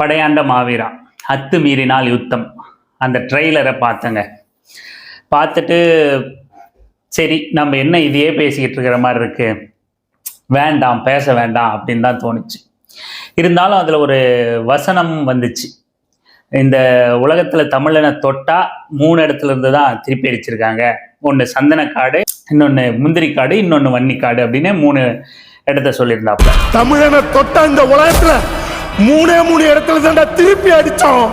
படையாண்ட மாவீரா. அத்து மீறினால் யுத்தம். அந்த ட்ரெய்லரை பார்த்தேங்க. பார்த்துட்டு சரி நம்ம என்ன இதையே பேசிக்கிட்டு இருக்கிற மாதிரி இருக்கு. வேண்டாம் பேச வேண்டாம் அப்படின்னு தான் தோணுச்சு. இருந்தாலும் அதில் ஒரு வசனம் வந்துச்சு. இந்த உலகத்தில் தமிழனை தொட்டா மூணு இடத்துல இருந்து தான் திருப்பி அடிச்சிருக்காங்க. ஒன்று சந்தனக்காடு இன்னொன்று முந்திரிக்காடு இன்னொன்று வன்னிக்காடு அப்படின்னு மூணு இடத்த சொல்லியிருந்தாப்புல. தமிழனை தொட்ட இந்த உலகத்தில் மூணே மூணு இடத்துல தான்டா திருப்பி அடிச்சோம்.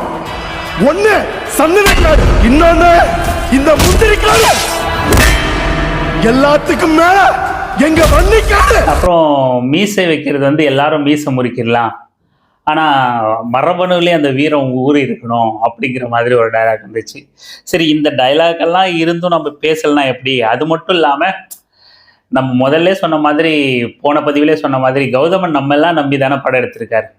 ஒண்ணு சந்தனக்காடு இன்னொன்னு இந்த முந்திரிக்காடு. எல்லாத்துக்கும் மேல எங்க வன்னிக்காடு. அப்புறம் மீசை வைக்கிறது வந்து எல்லாரும் மீசை முறிக்கிடலாம் ஆனால் மரபணுவிலே அந்த வீரம் ஊறி இருக்கணும் அப்படிங்கிற மாதிரி ஒரு டைலாக் இருந்துச்சு சரி இந்த டைலாக் எல்லாம் இருந்தும் நம்ம பேசலாம் எப்படி? அது மட்டும் இல்லாமல் நம்ம முதல்ல சொன்ன மாதிரி போன பதிவிலே சொன்ன மாதிரி கௌதமன் நம்ம எல்லாம் நம்பி தானே படம் எடுத்திருக்காரு?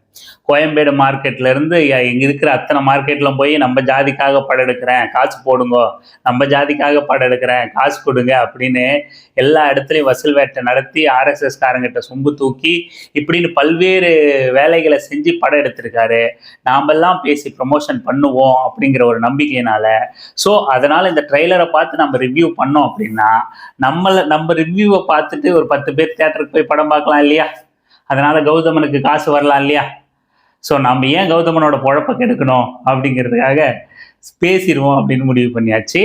கோயம்பேடு மார்க்கெட்ல இருந்து இங்க இருக்கிற அத்தனை மார்க்கெட்ல போய் நம்ம ஜாதிக்காக படம் எடுக்கிறேன் காசு போடுங்க நம்ம ஜாதிக்காக படம் எடுக்கிறேன் காசு கொடுங்க அப்படின்னு எல்லா இடத்துலையும் வசூல் வேட்டை நடத்தி ஆர்எஸ்எஸ் காரங்கிட்ட சொம்பு தூக்கி இப்படின்னு பல்வேறு வேலைகளை செஞ்சு படம் எடுத்திருக்காரு. நாமெல்லாம் பேசி ப்ரமோஷன் பண்ணுவோம் அப்படிங்கிற ஒரு நம்பிக்கையினால. ஸோ அதனால இந்த ட்ரெய்லரை பார்த்து நம்ம ரிவ்யூ பண்ணோம் அப்படின்னா நம்மள நம்ம ரிவ்யூவை பார்த்துட்டு ஒரு பத்து பேர் தேட்டருக்கு போய் படம் பார்க்கலாம் இல்லையா? அதனால கௌதமனுக்கு காசு வரலாம் இல்லையா? ஸோ நம்ம ஏன் கௌதமனோட பொழப்ப கெடுக்கணும் அப்படிங்கிறதுக்காக பேசிடுவோம் அப்படின்னு முடிவு பண்ணியாச்சு.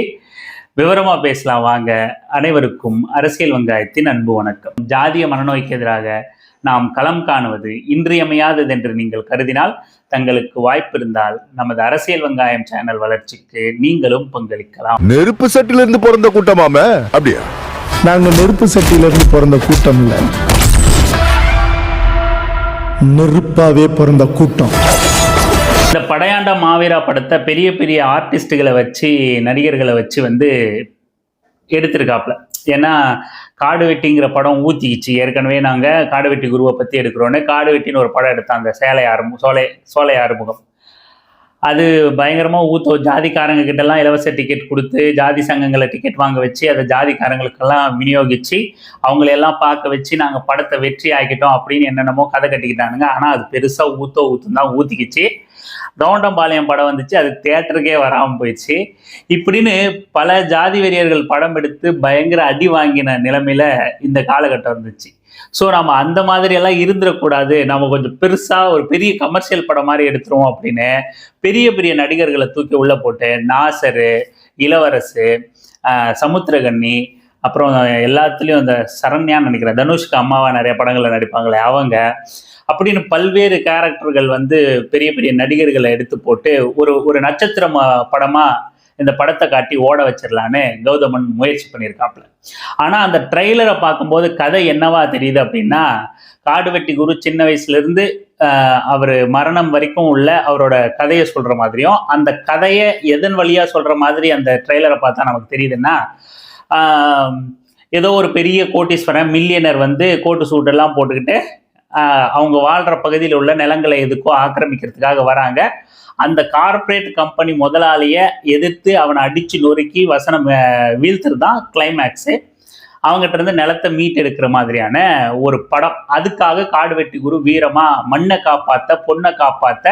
விவரமா பேசலாம் வாங்க. அனைவருக்கும் அரசியல் வெங்காயத்தின் அன்பு வணக்கம். ஜாதிய மனநோய்க்கு எதிராக நாம் களம் காணுவது இன்றியமையாதது என்று நீங்கள் கருதினால் தங்களுக்கு வாய்ப்பு இருந்தால் நமது அரசியல் வெங்காயம் சேனல் வளர்ச்சிக்கு நீங்களும் பங்களிக்கலாம். நெருப்பு சட்டில இருந்து பிறந்த கூட்டமாம? அப்படியா? நாங்க நெருப்பு சட்டியில இருந்து பிறந்த கூட்டம் இல்ல. நெருப்பாவே பிறந்த கூட்டம். இந்த படையாண்ட மாவீரா படத்தை பெரிய பெரிய ஆர்டிஸ்ட்டுகளை வச்சு நடிகர்களை வச்சு வந்து எடுத்திருக்காப்புல. ஏன்னா காடு வெட்டிங்கிற படம் ஊத்திக்கிச்சு. ஏற்கனவே நாங்கள் காடு வெட்டி குருவை பற்றி எடுக்கிறோன்னு காடு வெட்டின்னு ஒரு படம் எடுத்தாங்க. சேலை ஆறுமுகம் சோலை சோலை ஆறுமுகம் அது பயங்கரமாக ஊத்த ஜாதிக்காரங்க கிட்டலாம் இலவச டிக்கெட் கொடுத்து ஜாதி சங்கங்களை டிக்கெட் வாங்க வச்சு அதை ஜாதிக்காரங்களுக்கெல்லாம் விநியோகிச்சு அவங்களையெல்லாம் பார்க்க வச்சு நாங்கள் படத்தை வெற்றி ஆக்கிட்டோம் அப்படின்னு என்னென்னமோ கதை கட்டிக்கிட்டானுங்க. ஆனால் அது பெருசாக ஊத்தோ ஊத்துன்னு தான் ஊற்றிக்கிச்சு கவுண்டம்பாளையம் படம் வந்துச்சு. அது தேட்டருக்கே வராமல் போயிடுச்சு. இப்படின்னு பல ஜாதி வெறியர்கள் படம் எடுத்து பயங்கர அடி வாங்கின நிலைமையில் இந்த காலகட்டம் இருந்துச்சு. ஸோ நம்ம அந்த மாதிரி எல்லாம் இருந்துடக்கூடாது நம்ம கொஞ்சம் பெருசாக ஒரு பெரிய கமர்ஷியல் படம் மாதிரி எடுத்துருவோம் அப்படின்னு பெரிய பெரிய நடிகர்களை தூக்கி உள்ளே போட்டு நாசரு இளவரசு சமுத்திரகன்னி அப்புறம் எல்லாத்துலேயும் அந்த சரண்யான்னு நினைக்கிறேன். தனுஷ்க்கு அம்மாவா நிறைய படங்களில் நடிப்பாங்களே அவங்க. அப்படின்னு பல்வேறு கேரக்டர்கள் வந்து பெரிய பெரிய நடிகர்களை எடுத்து போட்டு ஒரு ஒரு நட்சத்திரம் படமாக இந்த படத்தை காட்டி ஓட வச்சிடலான்னு கௌதமன் முயற்சி பண்ணியிருக்காப்புல. ஆனால் அந்த ட்ரெய்லரை பார்க்கும்போது கதை என்னவா தெரியுது அப்படின்னா காடுவெட்டி குரு சின்ன வயசுலேருந்து அவர் மரணம் வரைக்கும் உள்ள அவரோட கதையை சொல்கிற மாதிரியும் அந்த கதையை எதன் வழியாக சொல்கிற மாதிரி அந்த ட்ரெய்லரை பார்த்தா நமக்கு தெரியுதுன்னா ஏதோ ஒரு பெரிய கோட்டீஸ்வரன் மில்லியனர் வந்து கோட்டு சூட்டெல்லாம் போட்டுக்கிட்டு அவங்க வாழ்கிற பகுதியில் உள்ள நிலங்களை எதுக்கோ ஆக்கிரமிக்கிறதுக்காக வராங்க. அந்த கார்ப்பரேட் கம்பெனி முதலாளியை எதிர்த்து அவனை அடிச்சு நொறுக்கி வசனம் வீழ்த்துருதான் வீழ்த்துறது தான் கிளைமேக்ஸு அவங்ககிட்ட இருந்து நிலத்தை மீட்டெடுக்கிற மாதிரியான ஒரு படம். அதுக்காக காடு வெட்டி குரு வீரமா மண்ணை காப்பாத்த பொண்ணை காப்பாத்த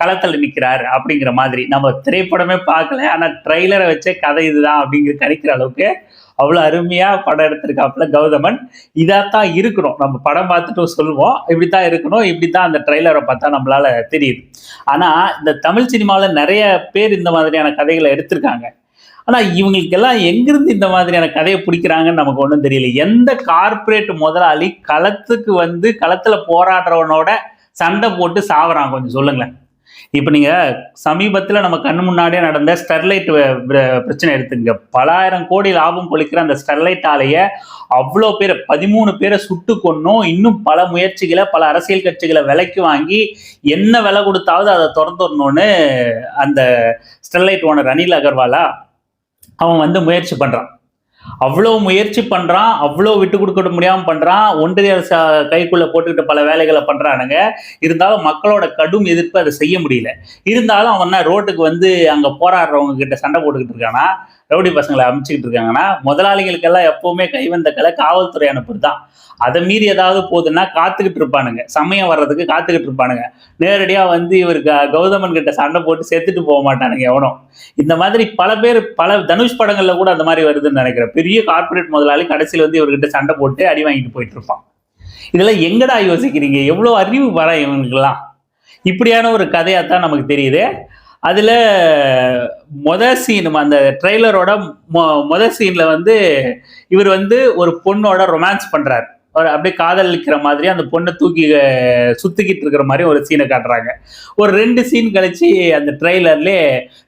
களத்தில் நிற்கிறார் அப்படிங்கிற மாதிரி. நம்ம திரைப்படமே பார்க்கல ஆனால் ட்ரெய்லரை வச்சே கதை இதுதான் அப்படிங்கிற கணிக்கிற அளவுக்கு அவ்வளோ அருமையாக படம் எடுத்திருக்காப்புல கௌதமன். இதாத்தான் இருக்கணும். நம்ம படம் பார்த்துட்டு சொல்லுவோம். இப்படி தான் இருக்கணும். இப்படி தான் அந்த ட்ரெய்லரை பார்த்தா நம்மளால தெரியுது. ஆனால் இந்த தமிழ் சினிமாவில் நிறைய பேர் இந்த மாதிரியான கதைகளை எடுத்திருக்காங்க. ஆனால் இவங்களுக்கெல்லாம் எங்கிருந்து இந்த மாதிரியான கதையை பிடிக்கிறாங்கன்னு நமக்கு ஒன்றும் தெரியல. எந்த கார்ப்பரேட் முதலாளி களத்துக்கு வந்து களத்தில் போராடுறவனோட சண்டை போட்டு சாவறான் கொஞ்சம் சொல்லுங்களேன். இப்போ நீங்கள் சமீபத்தில் நம்ம கண் முன்னாடியே நடந்த ஸ்டெர்லைட் பிரச்சனை எடுத்துங்க பலாயிரம் கோடி லாபம் கொளிக்கிற அந்த ஸ்டெர்லைட் ஆலையை அவ்வளோ பேரை பதிமூணு பேரை சுட்டு கொன்னும். இன்னும் பல முயற்சிகளை பல அரசியல் கட்சிகளை விலைக்கு வாங்கி என்ன விலை கொடுத்தாவது அதை திறந்துடணும்னு அந்த ஸ்டெர்லைட் ஓனர் அனில் அகர்வாலா அவன் வந்து முயற்சி பண்ணுறான் அவ்வளோ முயற்சி பண்றான் அவ்வளோ விட்டு கொடுக்க முடியாமல் பண்றான். ஒன்றிய அரசு கைக்குள்ள போட்டுக்கிட்டு பல வேலைகளை பண்றானுங்க. இருந்தாலும் மக்களோட கடும் எதிர்ப்பு அதை செய்ய முடியல. இருந்தாலும் அவன் ரோட்டுக்கு வந்து அங்க போராடுறவங்க கிட்ட சண்டை போட்டுக்கிட்டு இருக்கானா? ரவுடி பசங்களை அமைச்சுக்கிட்டு இருக்காங்கன்னா முதலாளிகளுக்கெல்லாம் எப்பவுமே கைவந்த கலை காவல்துறை அனுப்புறது தான் அதை மீறி ஏதாவது போகுதுன்னா காத்துக்கிட்டு இருப்பானுங்க. சமயம் வர்றதுக்கு காத்துக்கிட்டு இருப்பானுங்க. நேரடியாக வந்து இவர் க- கௌதமன் கிட்ட சண்டை போட்டு செத்துட்டு போக மாட்டானுங்க எவனும். இந்த மாதிரி பல பேர் பல தனுஷ் படங்கள்ல கூட அந்த மாதிரி வருதுன்னு நினைக்கிறேன். பெரிய கார்ப்பரேட் முதலாளி கடைசியில் வந்து இவர்கிட்ட சண்டை போட்டு அடி வாங்கிட்டு போயிட்டு இருப்பான். இதெல்லாம் எங்கடா யோசிக்கிறீங்க? எவ்வளோ அறிவு வர இவனுக்கெல்லாம் இப்படியான ஒரு கதையாக தான் நமக்கு தெரியுது. அதில் மொத சீன் அந்த ட்ரெய்லரோட மொ மொத சீனில் வந்து இவர் வந்து ஒரு பொண்ணோட ரொமான்ஸ் பண்ணுறாரு ஒரு அப்படியே காதலிக்கிற மாதிரி அந்த பொண்ணை தூக்கி சுத்திக்கிட்டு இருக்கிற மாதிரி ஒரு சீனை காட்டுறாங்க. ஒரு ரெண்டு சீன் கழிச்சு அந்த ட்ரெய்லர்லே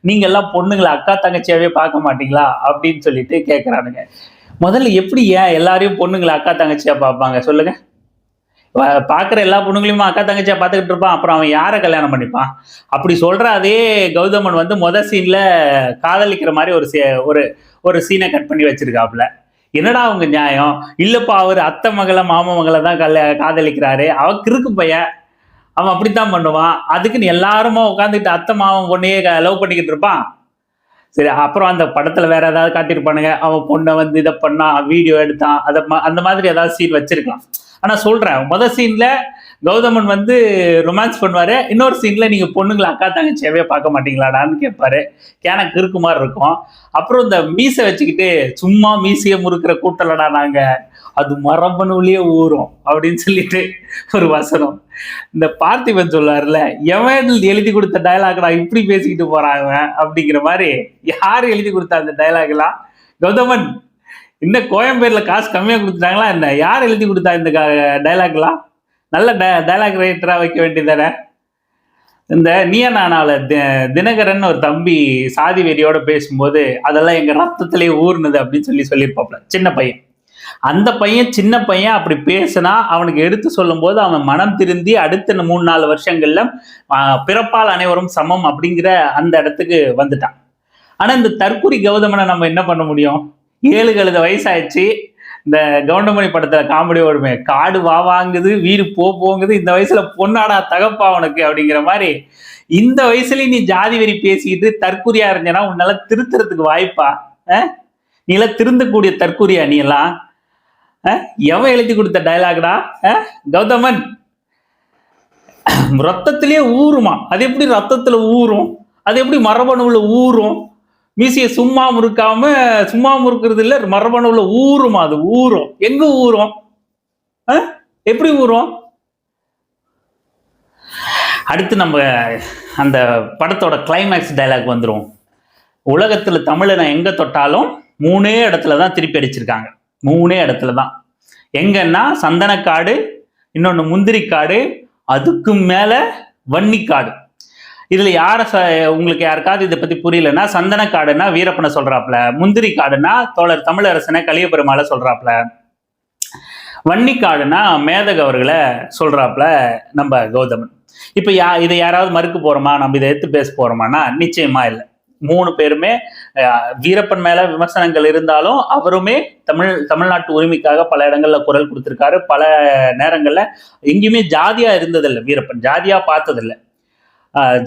நீங்க எல்லாம் பொண்ணுங்களை அக்கா தங்கச்சியாவே பார்க்க மாட்டீங்களா? அப்படின்னு சொல்லிட்டு கேட்குறானுங்க முதல்ல எப்படி ஏன் எல்லாரையும் பொண்ணுங்களை அக்கா தங்கச்சியா பார்ப்பாங்க? சொல்லுங்க. பார்க்குற எல்லா பொண்ணுங்களையும் அக்கா தங்கச்சியாக பார்த்துக்கிட்டு இருப்பான். அப்புறம் அவன் யாரை கல்யாணம் பண்ணிப்பான்? அப்படி சொல்கிற அதே கௌதமன் வந்து மொதல் சீன்ல காதலிக்கிற மாதிரி ஒரு சே ஒரு ஒரு சீனை கட் பண்ணி வச்சிருக்காப்புல. என்னடா அவங்க நியாயம்? இல்லப்பா அவர் அத்தை மகளை மாம மகளை தான் கல்ல காதலிக்கிறாரு. அவன் கிறுக்கு பையன். அவன் அப்படித்தான் பண்ணுவான். அதுக்குன்னு எல்லாருமா உட்காந்துக்கிட்டு அத்தை மாமன் பொண்ணையே லவ் பண்ணிக்கிட்டு இருப்பான். சரி அப்புறம் அந்த படத்துல வேற ஏதாவது காட்டியிருப்பானுங்க. அவன் பொண்ணை வந்து இதை பண்ணான் வீடியோ எடுத்தான். அதை அந்த மாதிரி ஏதாவது சீன் வச்சிருக்கலாம். ஆனா சொல்றேன். மொதல் சீன்ல கௌதமன் வந்து ரொமான்ஸ் பண்ணுவாரு. இன்னொரு சீன்ல நீங்க பொண்ணுங்களை அக்கா தங்கச்சியாவே பார்க்க மாட்டீங்களாடான்னு கேட்பாரு. கேனக்கு இருக்கு மாதிரி இருக்கும். அப்புறம் இந்த மீசை வச்சுக்கிட்டு சும்மா மீசையை முறுக்கிற கூட்டலடா நாங்க. அது மரபணுலயே ஊறும் அப்படின்னு சொல்லிட்டு ஒரு வசனம். இந்த பார்த்திபன் சொல்லார்ல எவன் எழுதி கொடுத்த டயலாக்டா இப்படி பேசிக்கிட்டு போகிறாங்க அப்படிங்கிற மாதிரி யார் எழுதி கொடுத்தா அந்த டயலாக்லாம் கௌதமன். இந்த கோயம்பேர்ல காசு கம்மியா கொடுத்துட்டாங்களா என்ன? யார் எழுதி கொடுத்தா இந்த டயலாக்லாம் நல்ல டைலாக் ரைட்டரா வைக்க வேண்டியதானே இந்த நீய நானால தி- தினகரன் ஒரு தம்பி சாதி வெறியோட பேசும்போது அதெல்லாம் எங்க ரத்தத்திலே ஊர்னது அப்படின்னு சொல்லி சொல்லியிருப்பாப்ல சின்ன பையன். அந்த பையன் சின்ன பையன் அப்படி பேசினா அவனுக்கு எடுத்து சொல்லும்போது அவன் மனம் திருந்தி அடுத்த மூணு நாலு வருஷங்கள்ல பிறப்பால் அனைவரும் சமம் அப்படிங்கிற அந்த இடத்துக்கு வந்துட்டான். ஆனா இந்த தற்குறி கௌதமனை நம்ம என்ன பண்ண முடியும்? ஏழு கழுத வயசாயிடுச்சு. இந்த கவுண்டமணி படத்துல காமெடி வருமே காடு வா வாங்குது வீடு போ போங்குது இந்த வயசுல பொண்ணாடா தகப்பா உனக்கு அப்படிங்கிற மாதிரி இந்த வயசுலயும் நீ ஜாதி வெறி பேசிக்கிட்டு தற்குறியா இருந்தேன்னா உன்னால திருத்துறதுக்கு வாய்ப்பா? நீ எல்லாம் திருந்தக்கூடிய தற்குறியா நீ எல்லாம்? எவன் எழுதி கொடுத்த டயலாக்டா கௌதமன். ரத்தத்திலேயே ஊறுமா. அது எப்படி ரத்தத்துல ஊறும்? அது எப்படி மரபணுவில் ஊறும்? மீசையை சும்மா முறுக்காம சும்மா முறுக்கிறது இல்ல மரபணுவில் ஊறும் அது ஊறும். எங்க ஊறும்? எப்படி ஊறும்? அடுத்து நம்ம அந்த படத்தோட கிளைமேக்ஸ் டயலாக் வந்துடும் உலகத்துல தமிழனை எங்க தொட்டாலும் மூணே இடத்துல தான் திருப்பி அடிச்சிருக்காங்க. மூணே இடத்துல தான். எங்கன்னா சந்தனக்காடு இன்னொன்று முந்திரிக்காடு அதுக்கும் மேல வன்னிக்காடு. இதுல யார ச- உங்களுக்கு யாருக்காவது இதை பத்தி புரியலன்னா சந்தனக்காடுன்னா வீரப்பனை சொல்றாப்ல. முந்திரி காடுனா தோழர் தமிழரசனை கலியபெருமாளை சொல்றாப்ல. காடுனா மேதக அவர்களை சொல்றாப்ல நம்ம கௌதமன். இப்ப யா இதை யாராவது மறுக்க போறோமா? நம்ம இதை எடுத்து பேச போறோமானா நிச்சயமா இல்லை. மூணு பேருமே வீரப்பன் மேல விமர்சனங்கள் இருந்தாலும் அவருமே தமிழ் தமிழ்நாட்டு உரிமைக்காக பல இடங்கள்ல குரல் கொடுத்திருக்காரு. பல நேரங்கள்ல எங்கேயுமே ஜாதியா இருந்ததில்லை வீரப்பன். ஜாதியா பார்த்ததில்லை.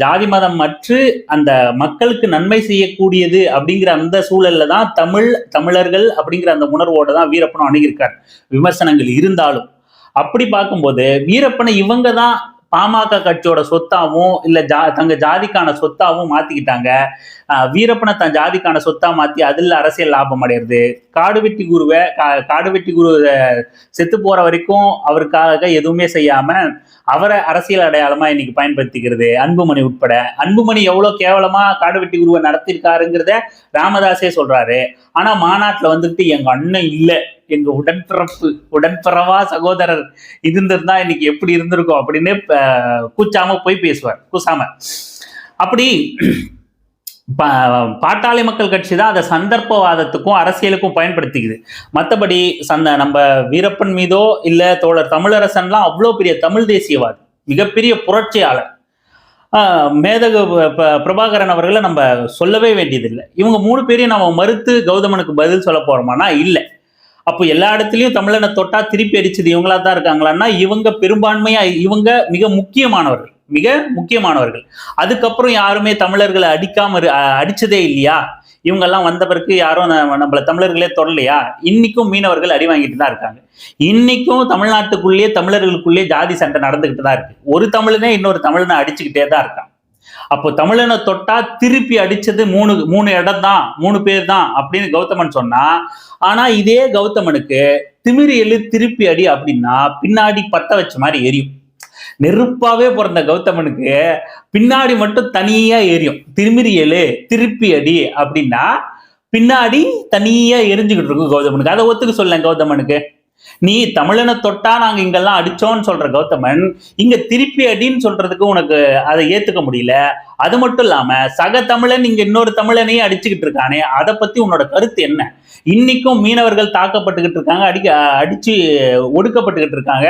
ஜாதி மதம் மற்று அந்த மக்களுக்கு நன்மை செய்யக்கூடியது அப்படிங்கிற அந்த சூழல்ல தான் தமிழ் தமிழர்கள் அப்படிங்கிற அந்த உணர்வோட தான் வீரப்பனும் அணுகியிருக்கார். விமர்சனங்கள் இருந்தாலும். அப்படி பார்க்கும்போது வீரப்பனை இவங்க தான் பாமக கட்சியோட சொத்தாவும் இல்ல ஜா தங்க ஜாதிக்கான சொத்தாவும் மாத்திக்கிட்டாங்க. வீரப்பனை தன் ஜாதிக்கான சொத்தா மாத்தி அதுல அரசியல் லாபம் அடையிறது. காடு வெட்டி குருவை கா- காடு வெட்டி குரு செத்து போற வரைக்கும் அவருக்காக எதுவுமே செய்யாம அவரை அரசியல் அடையாளமா இன்னைக்கு பயன்படுத்திக்கிறது அன்புமணி உட்பட. அன்புமணி எவ்வளவு கேவலமா காடுவெட்டி குருவை நடத்திருக்காருங்கிறத ராமதாஸே சொல்றாரு. ஆனா மாநாட்டுல வந்துட்டு எங்க அண்ணன் இல்லை. எங்க உடன்பிறப்பு உடன்பிறவா சகோதரர் இருந்திருந்தா இன்னைக்கு எப்படி இருந்திருக்கும் அப்படின்னு கூச்சாம போய் பேசுவார் கூசாம. அப்படி பா- பாட்டாளி மக்கள் கட்சி தான் அதை சந்தர்ப்பவாதத்துக்கும் அரசியலுக்கும் பயன்படுத்திக்குது. மற்றபடி சந்த நம்ம வீரப்பன் மீதோ இல்லை தோழர் தமிழரசன்லாம் அவ்வளோ பெரிய தமிழ் தேசியவாதி மிகப்பெரிய புரட்சியாளர். ஆஹ் மேதகு ப- பிரபாகரன் அவர்களை நம்ம சொல்லவே வேண்டியதில்லை. இவங்க மூணு பேரையும் நம்ம மறுத்து கௌதமனுக்கு பதில் சொல்ல போகிறோமானா இல்லை. அப்போ எல்லா இடத்துலையும் தமிழனை தொட்டா திருப்பி அடிச்சது இவங்களா தான் இருக்காங்களான்னா இவங்க பெரும்பான்மையா இவங்க மிக முக்கியமானவர்கள். மிக முக்கியமானவர்கள். அதுக்கப்புறம் யாருமே தமிழர்களை அடிக்காம அடிச்சதே இல்லையா? இவங்கெல்லாம் வந்த பிறகு யாரும் நம்மள தமிழர்களே தொடலையா? இன்னைக்கும் மீனவர்கள் அடி வாங்கிட்டு தான் இருக்காங்க. இன்னைக்கும் தமிழ்நாட்டுக்குள்ளேயே தமிழர்களுக்குள்ளேயே ஜாதி சண்டை நடந்துகிட்டு தான் இருக்கு. ஒரு தமிழனே இன்னொரு தமிழனை அடிச்சுக்கிட்டே தான் இருக்கான். அப்போ தமிழனை தொட்டா திருப்பி அடிச்சது மூணு மூணு இடம் தான் மூணு பேர் தான் அப்படின்னு கௌதமன் சொன்னா ஆனா இதே கௌதமனுக்கு திமிரி எழு திருப்பி அடி அப்படின்னா பின்னாடி பத்த வச்ச மாதிரி எரியும். நெருப்பாவே பிறந்த கௌதமனுக்கு பின்னாடி மட்டும் தனியா எரியும். திருமிரி எழு திருப்பி அடி அப்படின்னா பின்னாடி தனியா எரிஞ்சுக்கிட்டு இருக்கும் கௌதமனுக்கு. அதை ஒத்துக்க சொல்லேன் கௌதமனுக்கு. நீ தமிழனை தொட்டா நாங்க இங்கெல்லாம் அடிச்சோம்னு சொல்ற கௌதமன் இங்க திருப்பி அடின்னு சொல்றதுக்கு உனக்கு அதை ஏத்துக்க முடியல. அது மட்டும் இல்லாம சக தமிழன் இங்க இன்னொரு தமிழனையும் அடிச்சுக்கிட்டு இருக்கானே அதை பத்தி உன்னோட கருத்து என்ன? இன்னைக்கும் மீனவர்கள் தாக்கப்பட்டுக்கிட்டு இருக்காங்க அடிக்க அடிச்சு ஒடுக்கப்பட்டுக்கிட்டு இருக்காங்க.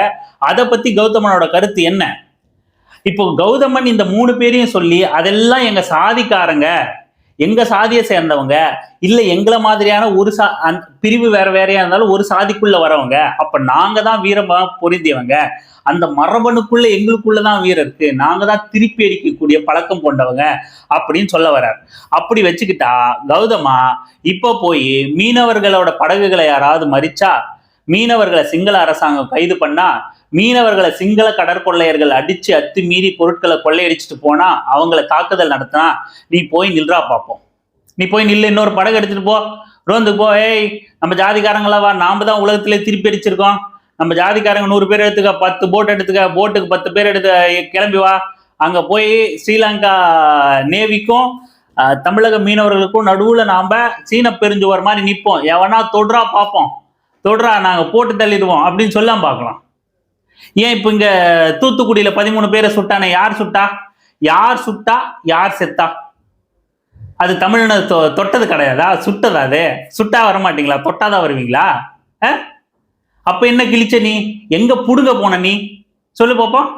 அதை பத்தி கௌதமனோட கருத்து என்ன? இப்போ கௌதமன் இந்த மூணு பேரையும் சொல்லி அதெல்லாம் எங்க சாதிக்காரங்க எங்க சாதியை சேர்ந்தவங்க? இல்ல எங்களை மாதிரியான ஒரு சா பிரிவு வேற வேறையா இருந்தாலும் ஒரு சாதிக்குள்ள வரவங்க. அப்ப நாங்க தான் வீரமா பொருந்தியவங்க. அந்த மரபணுக்குள்ள எங்களுக்குள்ளதான் வீரம் இருக்கு. நாங்க தான் திருப்பி அடிக்கக்கூடிய பழக்கம் கொண்டவங்க அப்படின்னு சொல்ல வர்றார். அப்படி வச்சுக்கிட்டா கௌதமா இப்போ போய் மீனவர்களோட படகுகளை யாராவது மறிச்சா? மீனவர்களை சிங்கள அரசாங்கம் கைது பண்ணா மீனவர்களை சிங்கள கடற்கொள்ளையர்கள் அடிச்சு அத்து மீறி பொருட்களை கொள்ளையடிச்சிட்டு போனா அவங்கள தாக்குதல் நடத்தினா நீ போய் நில்றா பார்ப்போம் நீ போய் நில்லு இன்னொரு படகு எடுத்துட்டு போ. ரோந்து போ. ஏய் நம்ம ஜாதிக்காரங்களா வா. நாம தான் உலகத்திலே திருப்பி அடிச்சிருக்கோம். நம்ம ஜாதிக்காரங்க நூறு பேர் எடுத்துக்க பத்து போட் எடுத்துக்க போட்டுக்கு பத்து பேர் எடுத்து கிளம்பி வா. அங்க போய் ஸ்ரீலங்கா நேவிக்கும் தமிழக மீனவர்களுக்கும் நடுவுல நாம சீன பெருஞ்சுவர் மாதிரி நிற்போம் எவனா தொடுறா பார்ப்போம் தொடுறா நாங்க போட்டு தள்ளிடுவோம் அப்படின்னு சொல்லாம பார்க்கலாம். ஏன் இப்ப இங்க தூத்துக்குடியில பதிமூணு பேரை சுட்டானே? யார் சுட்டா? யார் சுட்டா? யார் செத்தா? அது தமிழனை தொ- தொட்டது கிடையாதா? சுட்டதா அது? சுட்டா வர மாட்டீங்களா தொட்டாதான் வருவீங்களா? அப்ப என்ன கிழிச்ச நீ? எங்க புடுங்க போன நீ? சொல்லு பாப்போம்.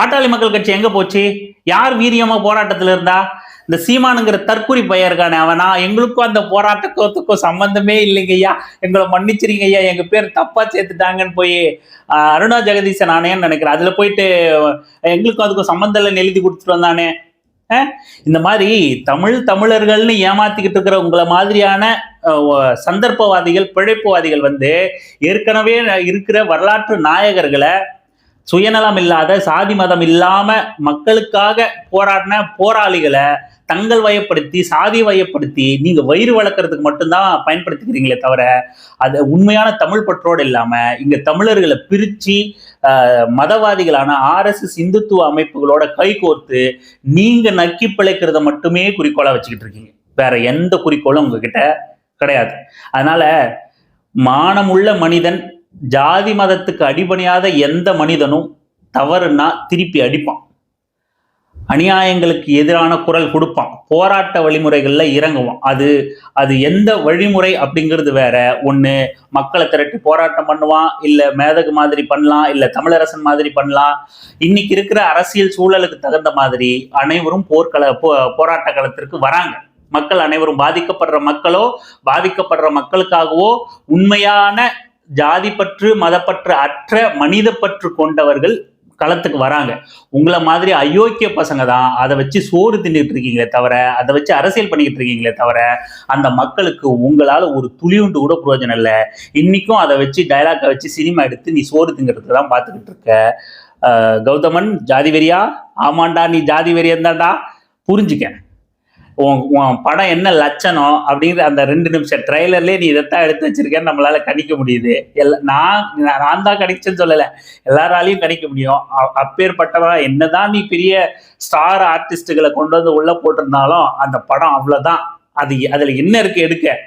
பாட்டாளி மக்கள் கட்சி எங்க போச்சு? யார் வீரியமா போராட்டத்துல இருந்தா? இந்த சீமானுங்கிற தற்குறி பையன் இருக்கானே அவனா எங்களுக்கும் அந்த போராட்டத்துக்கும் சம்பந்தமே இல்லைங்கய்யா. எங்களை மன்னிச்சிருங்க ஐயா எங்க பேர் தப்பா சேர்த்துட்டாங்கன்னு போய் அருணா ஜெகதீசன் ஆனேன்னு நினைக்கிறேன். அதுல போயிட்டு எங்களுக்கும் அதுக்கும் சம்பந்தம் இல்லைன்னு எழுதி கொடுத்துட்டு வந்தானே. இந்த மாதிரி தமிழ் தமிழர்கள்னு ஏமாத்திக்கிட்டு இருக்கிற உங்களை மாதிரியான சந்தர்ப்பவாதிகள் பிழைப்புவாதிகள் வந்து ஏற்கனவே இருக்கிற வரலாற்று நாயகர்களை சுயநலம் இல்லாத சாதி மதம் இல்லாம மக்களுக்காக போராடின போராளிகளை தங்கள் வயப்படுத்தி சாதி வயப்படுத்தி நீங்க வயிறு வளர்க்கறதுக்கு மட்டும்தான் பயன்படுத்திக்கிறீங்களே தவிர அது உண்மையான தமிழ் பற்றோடு இல்லாம இங்க தமிழர்களை பிரிச்சு மதவாதிகளான ஆர்எஸ்எஸ் இந்துத்துவ அமைப்புகளோட கைகோர்த்து நீங்க நக்கி பிழைக்கிறத மட்டுமே குறிக்கோளா வச்சுக்கிட்டு இருக்கீங்க. வேற எந்த குறிக்கோளும் உங்ககிட்ட கிடையாது. அதனால மானமுள்ள மனிதன் ஜாதி மதத்துக்கு அடிபணியாத எந்த மனிதனும் தவறுனா திருப்பி அடிப்பான். அநியாயங்களுக்கு எதிரான குரல் கொடுப்பான். போராட்ட வழிமுறைகளில் இறங்குவான். அது அது எந்த வழிமுறை அப்படிங்கிறது வேற. ஒன்று மக்களை திரட்டி போராட்டம் பண்ணுவான் இல்லை மேதகு மாதிரி பண்ணலாம் இல்லை தமிழரசன் மாதிரி பண்ணலாம். இன்னைக்கு இருக்கிற அரசியல் சூழலுக்கு தகுந்த மாதிரி அனைவரும் போர்க்கள போ போராட்ட களத்திற்கு வராங்க. மக்கள் அனைவரும் பாதிக்கப்படுற மக்களோ பாதிக்கப்படுற மக்களுக்காகவோ உண்மையான ஜாதிப்பற்று மதப்பற்று அற்ற மனிதப்பற்று கொண்டவர்கள் களத்துக்கு வராங்க. உங்களை மாதிரி அயோக்கிய பசங்க தான் அதை வச்சு சோறு தின்னுட்டு இருக்கீங்களே தவிர அதை வச்சு அரசியல் பண்ணிக்கிட்டு இருக்கீங்களே தவிர அந்த மக்களுக்கு உங்களால் ஒரு துளியுண்டு கூட பிரயோஜனம் இல்லை. இன்னைக்கும் அதை வச்சு டைலாக்கை வச்சு சினிமா எடுத்து நீ சோறு திங்கிறதுக்கு தான் பார்த்துக்கிட்டு இருக்க. கௌதமன் ஜாதி வெறியா? ஆமாண்டா நீ ஜாதி வெறியன் தான்டா புரிஞ்சுக்க உன் உன் படம் என்ன லட்சணம் அப்படிங்கிற அந்த ரெண்டு நிமிஷம் ட்ரைலர்லேயே நீ இதைத்தான் எடுத்து வச்சிருக்கேன்னு நம்மளால கணிக்க முடியுது. எல்லா நான் நான் தான் கணிச்சேன்னு சொல்லலை. எல்லாராலையும் கணிக்க முடியும். அப்பேற்பட்டவன் என்னதான் நீ பெரிய ஸ்டார் ஆர்டிஸ்டுகளை கொண்டு வந்து உள்ள போட்டிருந்தாலும் அந்த படம் அவ்வளோதான் அது அதில் என்ன இருக்கு எடுக்க?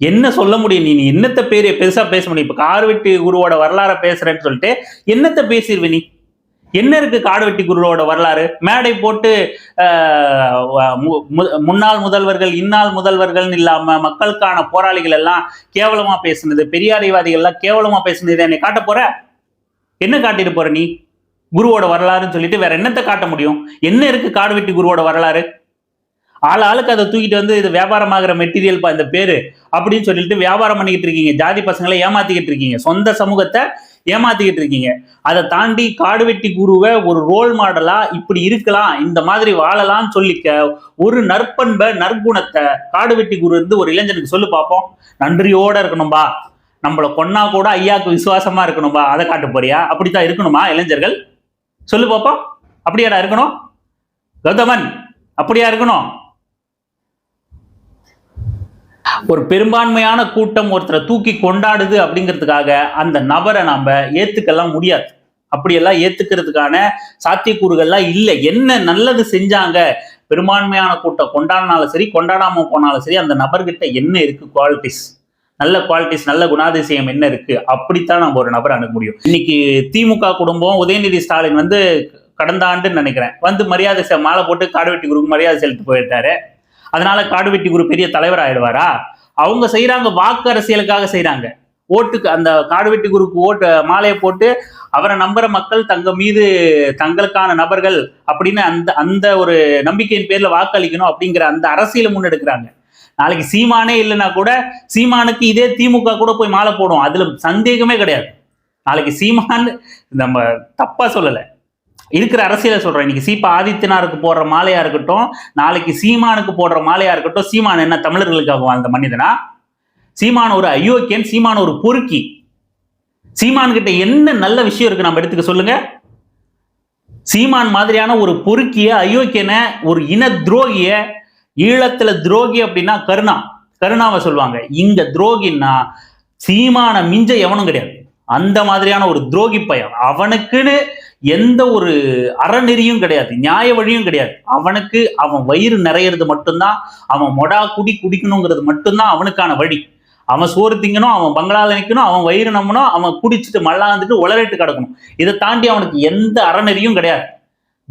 என்ன சொல்ல முடியும் நீ? நீ என்னத்த பேர் பெருசாக பேச முடியும். இப்போ கார்வெட்டி குருவோட வரலாற பேசுறேன்னு சொல்லிட்டு என்னத்த பேசிடுவே நீ? என்ன இருக்கு காடுவெட்டி குருவோட வரலாறு? மேடை போட்டு மு- மு- முன்னாள் முதல்வர்கள் இன்னாள் முதல்வர்கள்னு இல்லாம மக்களுக்கான போராளிகள் எல்லாம் கேவலமா பேசுனது பெரியாரிவாதிகள் எல்லாம் கேவலமா பேசுனது என்னை காட்ட போற? என்ன காட்டிட்டு போற நீ? குருவோட வரலாறுன்னு சொல்லிட்டு வேற என்னத்தை காட்ட முடியும்? என்ன இருக்கு காடுவெட்டி குருவோட வரலாறு? ஆள் ஆளுக்கு அதை தூக்கிட்டு வந்து இது வியாபாரமாகிற மெட்டீரியல் பா இந்த பேரு அப்படின்னு சொல்லிட்டு வியாபாரம் பண்ணிக்கிட்டு இருக்கீங்க. ஜாதி பசங்களை ஏமாத்திக்கிட்டு இருக்கீங்க. சொந்த சமூகத்தை ஏமாத்திக்கிட்டு இருக்கீங்க. அதை தாண்டி காடுவெட்டி குருவை ஒரு ரோல் மாடலா இப்படி இருக்கலாம் இந்த மாதிரி வாழலாம்னு சொல்லிக்க ஒரு நற்பண்பை நற்குணத்தை காடுவெட்டி குரு இருந்து ஒரு இளைஞனுக்கு சொல்லு பார்ப்போம் நன்றியோட இருக்கணும்பா. நம்மளை கொன்னா கூட ஐயாக்கு விசுவாசமா இருக்கணும்பா. அதை காட்ட போறியா? அப்படித்தான் இருக்கணுமா இளைஞர்கள்? சொல்லு பார்ப்போம் அப்படியாடா இருக்கணும்? கௌதமன் அப்படியா இருக்கணும்? ஒரு பெரும்பான்மையான கூட்டம் ஒருத்தரை தூக்கி கொண்டாடுது அப்படிங்கிறதுக்காக அந்த நபரை நாம் ஏற்றுக்கலாம் முடியாது. அப்படியெல்லாம் ஏத்துக்கிறதுக்கான சாத்தியக்கூறுகள்லாம் இல்லை. என்ன நல்லது செஞ்சாங்க? பெரும்பான்மையான கூட்டம் கொண்டாடினாலும் சரி கொண்டாடாம போனாலும் சரி அந்த நபர்கிட்ட என்ன இருக்கு? குவாலிட்டிஸ் நல்ல குவாலிட்டிஸ் நல்ல குணாதிசயம் என்ன இருக்கு? அப்படித்தான் நம்ம ஒரு நபரை அணுக முடியும். இன்னைக்கு திமுக குடும்பம் உதயநிதி ஸ்டாலின் வந்து கடந்த ஆண்டுன்னு நினைக்கிறேன். வந்து மரியாதை மாலை போட்டு காடுவெட்டி குருக்கு மரியாதை செலுத்தி போயிட்டாரு. அதனால காடுவெட்டி குரு பெரிய தலைவர் ஆயிடுவாரா அவங்க செய்யறாங்க வாக்கு அரசியலுக்காக செய்யறாங்க ஓட்டுக்கு அந்த காடுவெட்டி குருக்கு ஓட்டு மாலையை போட்டு அவரை நம்புற மக்கள் தங்க மீது தங்களுக்கான நபர்கள் அப்படின்னு அந்த அந்த ஒரு நம்பிக்கையின் பேர்ல வாக்களிக்கணும் அப்படிங்கிற அந்த அரசியலை முன்னெடுக்கிறாங்க. நாளைக்கு சீமானே இல்லைன்னா கூட சீமானுக்கு இதே திமுக கூட போய் மாலை போடும் அதுல சந்தேகமே கிடையாது. நாளைக்கு சீமான் நம்ம தப்பா சொல்லலை. இருக்கிற அரசியலை சொல்றேன். இன்னைக்கு சீப்பா ஆதித்யனாருக்கு போடுற மாலையா இருக்கட்டும் நாளைக்கு சீமானுக்கு போடுற மாலையா இருக்கட்டும் சீமான் என்ன தமிழர்களுக்காக வாழ்ந்த மனிதனா? சீமான் ஒரு அயோக்கியன் சீமான் ஒரு பொறுக்கி. சீமான் கிட்ட என்ன நல்ல விஷயம் இருக்கு நம்ம எடுத்துக்க சொல்லுங்க. சீமான் மாதிரியான ஒரு பொறுக்கிய அயோக்கியனை ஒரு இன துரோகிய ஈழத்துல துரோகி அப்படின்னா கருணா. கருணாவை சொல்லுவாங்க. இங்க துரோகின்னா சீமான மிஞ்ச எவனும் கிடையாது. அந்த மாதிரியான ஒரு துரோகி பையன். அவனுக்குன்னு எந்த ஒரு அறநெறியும் கிடையாது நியாய வழியும் கிடையாது. அவனுக்கு அவன் வயிறு நிறையிறது மட்டும்தான் அவன் மொடா குடி குடிக்கணுங்கிறது மட்டும்தான் அவனுக்கான வழி. அவன் சோறு திங்கணும் அவன் பங்களால நிற்கணும் அவன் வயிறு நம்பணும் அவன் குடிச்சிட்டு மல்லாந்துட்டு உளறிட்டு கிடக்கணும். இதை தாண்டி அவனுக்கு எந்த அறநெறியும் கிடையாது.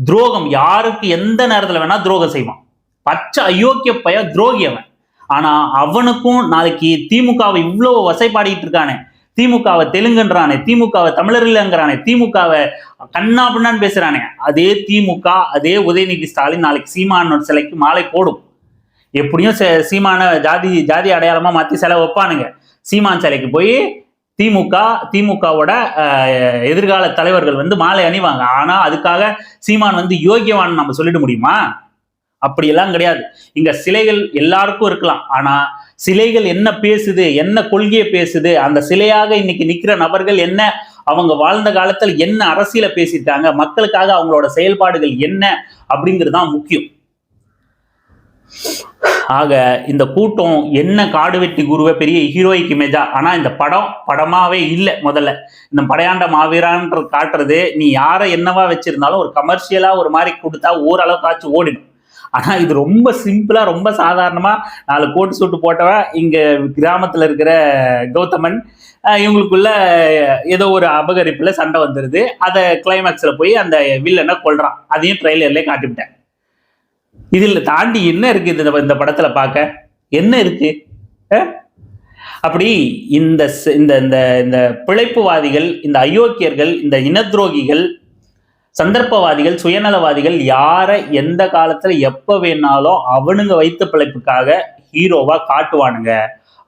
துரோகம் யாருக்கு எந்த நேரத்தில் வேணா துரோகம் செய்வான். பச்சை அயோக்கிய பய துரோகி அவன் ஆனா அவனுக்கும் நாளைக்கு திமுகவை இவ்வளவு வசைப்பாடிட்டு இருக்கானே திமுகவை தெலுங்குன்றானே திமுகவை தமிழர் இல்லைங்கிறானே திமுகவை கண்ணா பின்னான்னு பேசுறானே. அதே திமுக அதே உதயநிதி ஸ்டாலின் நாளைக்கு சீமானோட சிலைக்கு மாலை போடும். எப்படியும் சீமான ஜாதி ஜாதி அடையாளமா மாத்தி சிலை வைப்பானுங்க. சீமான் சிலைக்கு போய் திமுக திமுகவோட எதிர்கால தலைவர்கள் வந்து மாலை அணிவாங்க. ஆனா அதுக்காக சீமான் வந்து யோகியவான் நம்ம சொல்லிட முடியுமா? அப்படியெல்லாம் கிடையாது. இங்க சிலைகள் எல்லாருக்கும் இருக்கலாம். ஆனா சிலைகள் என்ன பேசுது என்ன கொள்கையை பேசுது அந்த சிலையாக இன்னைக்கு நிற்கிற நபர்கள் என்ன அவங்க வாழ்ந்த காலத்தில் என்ன அரசியலை பேசிட்டாங்க மக்களுக்காக அவங்களோட செயல்பாடுகள் என்ன அப்படிங்கிறது தான் முக்கியம். ஆக இந்த கூட்டம் என்ன காடு வெட்டி குருவை பெரிய ஹீரோய்க்கு இமேஜா ஆனா இந்த படம் படமாவே இல்லை முதல்ல. இந்த படையாண்ட மாவீரான்ற காட்டுறது நீ யாரை என்னவா வச்சிருந்தாலும் ஒரு கமர்ஷியலா ஒரு மாதிரி கொடுத்தா ஓரளவுக்காச்சும் ஓடிடும். ஆனால் இது ரொம்ப சிம்பிளாக ரொம்ப சாதாரணமாக நாலு கோட்டு சூட்டு போட்டவன் இங்கே கிராமத்தில் இருக்கிற கௌதமன் இவங்களுக்குள்ள ஏதோ ஒரு அபகரிப்பில் சண்டை வந்துடுது அதை கிளைமேக்ஸில் போய் அந்த வில்லனை கொள்றான் அதையும் ட்ரெய்லர்லேயே காட்டிவிட்டேன் இதில் தாண்டி என்ன இருக்குது இந்த இந்த படத்தில் பார்க்க என்ன இருக்கு? அப்படி இந்த இந்த இந்த இந்த பிழைப்புவாதிகள் இந்த அயோக்கியர்கள் இந்த இனத்துரோகிகள் சந்தர்ப்பவாதிகள் சுயநலவாதிகள் யாரை எந்த காலத்துல எப்ப வேணாலும் அவனுங்க வைத்த பிழைப்புக்காக ஹீரோவா காட்டுவானுங்க.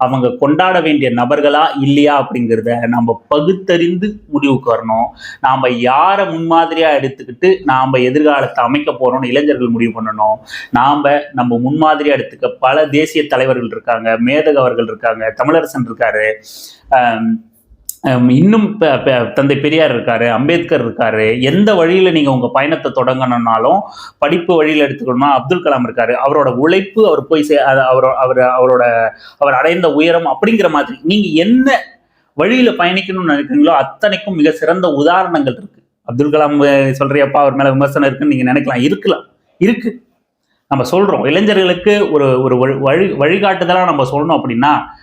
அவங்க கொண்டாட வேண்டிய நபர்களா இல்லையா அப்படிங்கிறத நம்ம பகுத்தறிந்து முடிவுக்கு வரணும். நாம் யாரை முன்மாதிரியாக எடுத்துக்கிட்டு நாம் எதிர்காலத்தை அமைக்க போகிறோம்னு இளைஞர்கள் முடிவு பண்ணணும். நாம் நம்ம முன்மாதிரியாக எடுத்துக்க பல தேசிய தலைவர்கள் இருக்காங்க மேதகவர்கள் இருக்காங்க தமிழரசன் இருக்காரு. இன்னும் தந்தை பெரியார் இருக்காரு அம்பேத்கர் இருக்காரு. எந்த வழியில நீங்க உங்க பயணத்தை தொடங்கணும்னாலும் படிப்பு வழியில எடுத்துக்கணும்னா அப்துல் கலாம் இருக்காரு. அவரோட உழைப்பு அவர் போய் சே அது அவர் அவரோட அவர் அடைந்த உயரம் அப்படிங்கிற மாதிரி. நீங்க என்ன வழியில பயணிக்கணும்னு நினைக்கிறீங்களோ அத்தனைக்கும் மிக சிறந்த உதாரணங்கள் இருக்கு. அப்துல் கலாம் சொல்றியப்பா அவர் மேல விமர்சனம் இருக்குன்னு நீங்க நினைக்கலாம். இருக்கலாம். இருக்கு. நம்ம சொல்றோம். இளைஞர்களுக்கு ஒரு ஒரு வழி- வழி வழிகாட்டுதலா நம்ம சொல்லணும் அப்படின்னா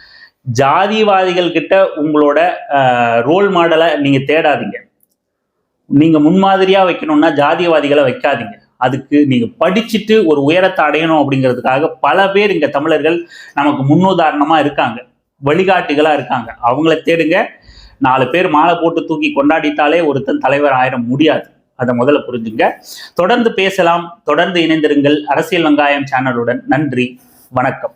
ஜாதிவாதிகள் கிட்ட உங்களோட ரோல் மாடலை நீங்க தேடாதீங்க. நீங்க முன்மாதிரியா வைக்கணும்னா ஜாதியவாதிகளை வைக்காதீங்க. அதுக்கு நீங்க படிச்சுட்டு ஒரு உயரத்தை அடையணும் அப்படிங்கிறதுக்காக பல பேர் இங்க தமிழர்கள் நமக்கு முன்னுதாரணமா இருக்காங்க. வழிகாட்டிகளா இருக்காங்க. அவங்கள தேடுங்க. நாலு பேர் மாலை போட்டு தூக்கி கொண்டாடிட்டாலே ஒருத்தன் தலைவர் ஆயிட முடியாது. அதை முதல்ல புரிஞ்சுங்க. தொடர்ந்து பேசலாம். தொடர்ந்து இணைந்திருங்கள். அரசியல் வெங்காயம் சேனலுடன் நன்றி. வணக்கம்.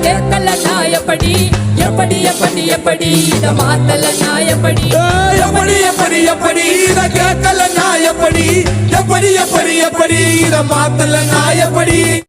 கேட்கல நான் எப்படி எப்படி எப்படி இத மாத்தல நான் எப்படி எப்படி எப்படி இத கேட்கல நான் எப்படி எப்படி எப்படி இத மாத்தல நான்